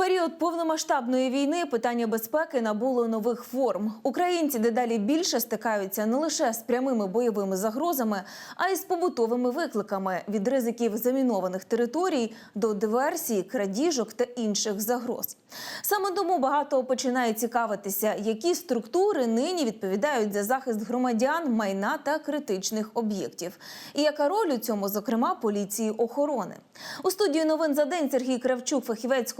період повномасштабної війни питання безпеки набуло нових форм. Українці дедалі більше стикаються не лише з прямими бойовими загрозами, а й з побутовими викликами від ризиків замінованих територій до диверсій, крадіжок та інших загроз. Саме тому багато починає цікавитися, які структури нині відповідають за захист громадян, майна та критичних об'єктів, і яка роль у цьому, зокрема, поліції охорони. У студії новин за день Сергій Кравчук, фахівець з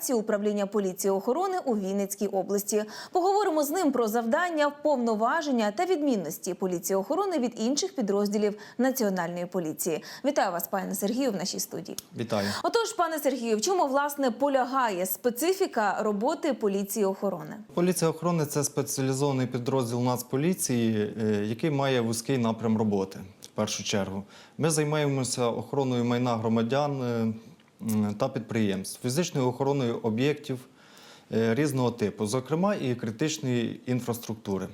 комунікації управління поліції охорони у Вінницькій області. Поговоримо з ним про завдання, повноваження та відмінності поліції охорони від інших підрозділів національної поліції. Вітаю вас, пане Сергію, в нашій студії. Вітаю. Отож, пане Сергію, в чому власне полягає специфіка роботи поліції охорони? Поліція охорони це спеціалізований підрозділ Нацполіції, е, який має вузький напрям роботи. В першу чергу ми займаємося охороною майна громадян е, та підприємств, фізичною охороною об'єктів е, різного типу, зокрема і критичної інфраструктури.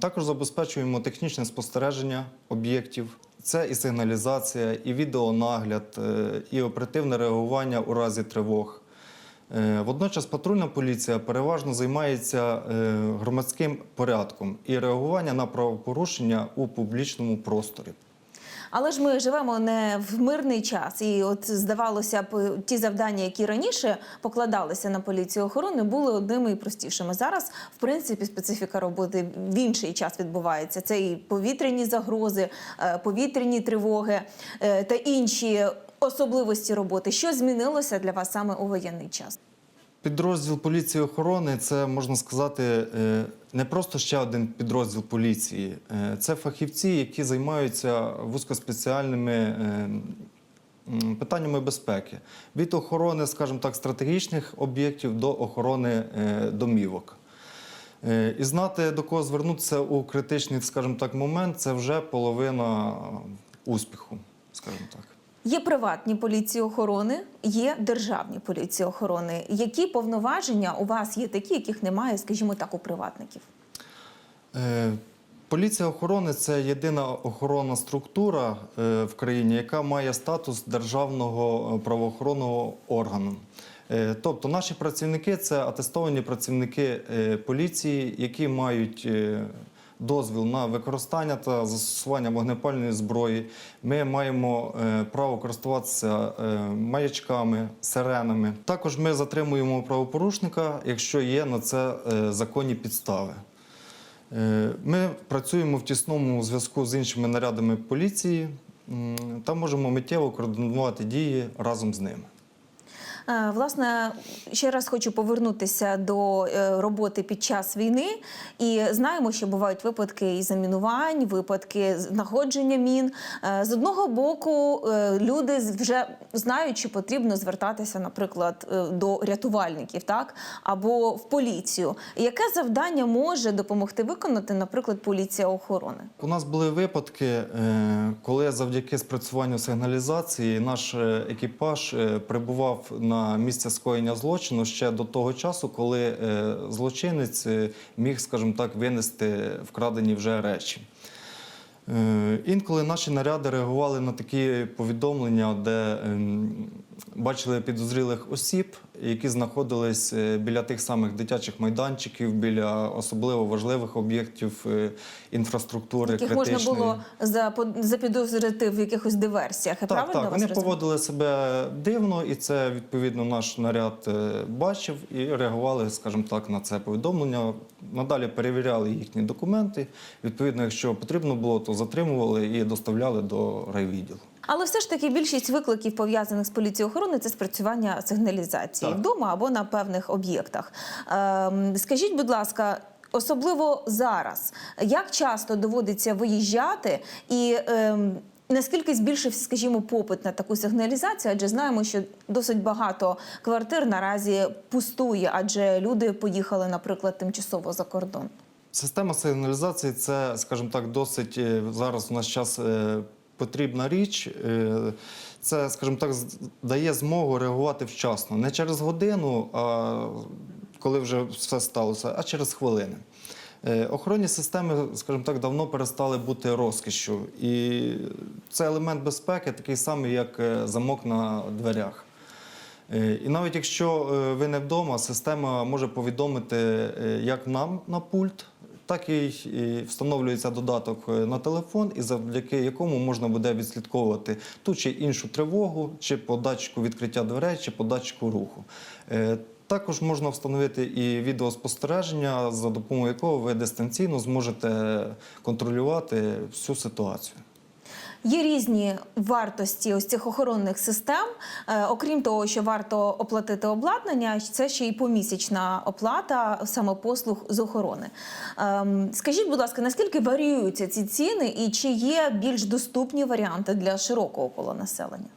Також забезпечуємо технічне спостереження об'єктів. Це і сигналізація, і відеонагляд, е, і оперативне реагування у разі тривог. Е, Водночас патрульна поліція переважно займається громадським порядком і реагування на правопорушення у публічному просторі. Але ж ми живемо не в мирний час, і от здавалося б, ті завдання, які раніше покладалися на поліцію охорони, були одними і простішими. Зараз, в принципі, специфіка роботи в інший час відбувається. Це і повітряні загрози, е, повітряні тривоги е, та інші особливості роботи. Що змінилося для вас саме у воєнний час? Підрозділ поліції охорони це можна сказати е, не просто ще один підрозділ поліції, Е, це фахівці, які займаються вузькоспеціальними е, питаннями безпеки від охорони, скажімо так, стратегічних об'єктів до охорони домівок. І знати до кого звернутися у критичний, скажімо так, момент це вже половина успіху, скажімо так. Є приватні поліції охорони, є державні поліції охорони. Які повноваження у вас є такі, яких немає, скажімо так, у приватників? Е, Поліція охорони це єдина охоронна структура е, в країні, яка має статус державного е, правоохоронного органу. Е, Тобто наші працівники це атестовані працівники поліції, які мають дозвіл на використання та застосування вогнепальної зброї. Ми маємо е, право користуватися е, маячками, сиренами. Також ми затримуємо правопорушника, якщо є на це е, законні підстави. Ми працюємо в тісному зв'язку з іншими нарядами поліції та можемо миттєво координувати дії разом з ними. Е, Власне, ще раз хочу повернутися до е, роботи під час війни. І знаємо, що бувають випадки і замінувань, випадки знаходження мін. Е, З одного боку, люди вже знають, що потрібно звертатися, наприклад, до рятувальників, так або в поліцію. Яке завдання може допомогти виконати, наприклад, поліція охорони? У нас були випадки, коли завдяки спрацюванню сигналізації наш екіпаж прибував на місце скоєння злочину ще до того часу, коли е, злочинець е, міг, скажімо так, винести вкрадені вже речі. Е, Інколи наші наряди реагували на такі повідомлення, де ем, бачили підозрілих осіб, які знаходились е, біля тих самих дитячих майданчиків, біля особливо важливих об'єктів е, інфраструктури. Яких можна було запідозрити в якихось диверсіях? Так, правильно так, вас вони розумію? поводили себе дивно, і це відповідно наш наряд е, бачив і реагували, скажімо так, на це повідомлення. Надалі перевіряли їхні документи. Відповідно, якщо потрібно було, то затримували і доставляли до райвідділу. Але все ж таки більшість викликів пов'язаних з поліцією охорони це спрацювання сигналізації Так. вдома або на певних об'єктах. Ем, скажіть, будь ласка. Особливо зараз, як часто доводиться виїжджати, і ем, наскільки збільшився, скажімо, попит на таку сигналізацію? Адже знаємо, що досить багато квартир наразі пустує, адже люди поїхали, наприклад, тимчасово за кордон. Система сигналізації це, скажімо так, досить е, зараз у нас час е, потрібна річ. Е, Це, скажімо так, дає змогу реагувати вчасно. Не через годину, а коли вже все сталося, а через хвилини. Е, Охоронні системи, скажімо так, давно перестали бути розкішшю. І це елемент безпеки, такий самий, як е, замок на дверях. І навіть якщо ви не вдома, система може повідомити як нам на пульт, так і встановлюється додаток е, на телефон, і завдяки якому можна буде відслідковувати ту чи іншу тривогу, чи по відкриття дверей, чи по руху. Е, Також можна встановити і відеоспостереження, за допомогою якого ви дистанційно зможете контролювати всю ситуацію. Є різні вартості ось цих охоронних систем. Е, окрім того, що варто оплатити обладнання, це ще й помісячна оплата саме послуг з охорони. Ем, скажіть, будь ласка, наскільки варіюються ці ціни і чи є більш доступні варіанти для широкого кола населення?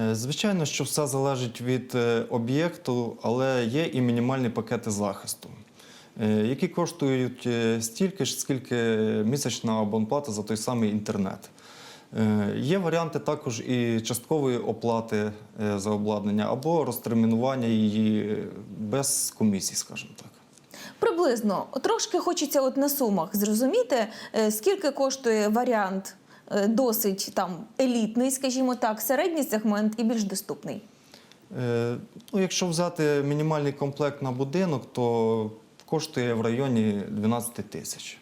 Е, Звичайно, що все залежить від е, об'єкту, але є і мінімальні пакети захисту, які коштують стільки ж, скільки місячна абонплата за той самий інтернет. Е, Є варіанти також і часткової оплати е, за обладнання або розтермінування її е, без комісій, скажімо так. Приблизно трошки хочеться от на сумах зрозуміти, скільки коштує варіант досить там елітний, скажімо так, середній сегмент і більш доступний. Ну, якщо взяти мінімальний комплект на будинок, то коштує в районі 12 тисяч.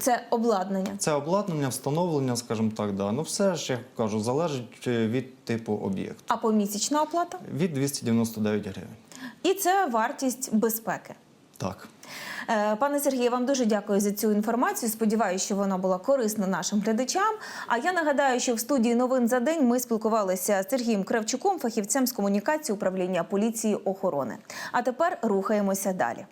Це обладнання. Це обладнання, встановлення, скажімо так, да. Ну все ж, як кажу, залежить е, від типу об'єкту. А помісячна оплата? Від 299 гривень. І це вартість безпеки. Так. Е, Пане Сергію, вам дуже дякую за цю інформацію. Сподіваюся, що вона була корисна нашим глядачам. А я нагадаю, що в студії новин за день ми спілкувалися з Сергієм Кравчуком, фахівцем з комунікації управління поліції охорони. А тепер рухаємося далі.